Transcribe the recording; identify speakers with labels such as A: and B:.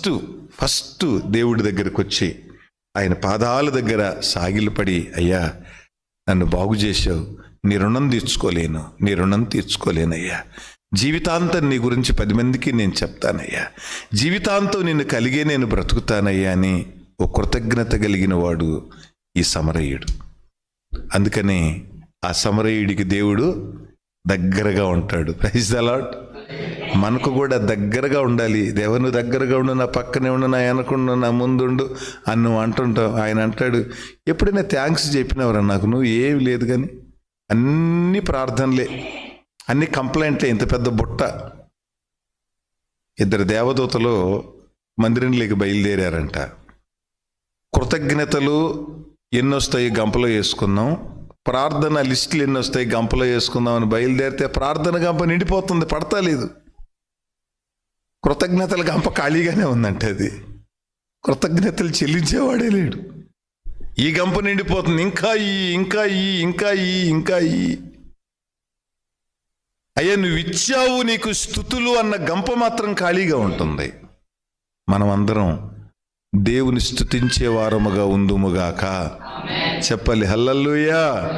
A: First first దేవుడి దగ్గరకు వచ్చి ఆయన పాదాల దగ్గర సాగిలపడి అయ్యా నన్ను బాగు చేశావు. నీ రుణం తీర్చుకోలేను. నీ రుణం తీర్చుకోలేనయ్యా జీవితాంతం నీ గురించి పది మందికి నేను చెప్తానయ్యా. జీవితాంతం నిన్ను కలిగే నేను బ్రతుకుతానయ్యా అని ఓ కృతజ్ఞత కలిగిన వాడు ఈ సమరయుడు. అందుకని ఆ సమరయుడికి దేవుడు దగ్గరగా ఉంటాడు. ప్రైజ్ అలాట్ మనకు కూడా దగ్గరగా ఉండాలి. దేవుని దగ్గరగా ఉండు నా పక్కనే ఉండు నా వెనకుండు నా ముందుండు అని నువ్వు అంటుంటావు. ఆయన అంటాడు ఎప్పుడైనా థ్యాంక్స్ చెప్పినవరా నాకు? నువ్వు ఏమి లేదు కానీ అన్ని ప్రార్థనలే అన్ని కంప్లైంట్లే ఇంత పెద్ద బుట్ట. ఇద్దరు దేవదూతలు మందిరంలోకి బయలుదేరారంట. కృతజ్ఞతలు ఎన్నొస్తాయి గంపలో వేసుకుందాం. ప్రార్థన లిస్టులు ఎన్ని వస్తాయి గంపలో వేసుకుందాం అని బయలుదేరితే ప్రార్థన గంప నిండిపోతుంది పడతా లేదు. కృతజ్ఞతల గంప ఖాళీగానే ఉందంట అది. కృతజ్ఞతలు చెల్లించేవాడే లేడు. ఈ గంప నిండిపోతుంది. ఇంకా ఈ ఇంకా ఈ ఇంకా ఈ ఇంకా ఈ. అయ్యా నువ్వు ఇచ్చావు నీకు స్థుతులు అన్న గంప మాత్రం ఖాళీగా ఉంటుంది. మనం అందరం దేవుని స్థుతించే వారముగా ఉందుముగాక. చెప్పాలి హల్లల్లుయా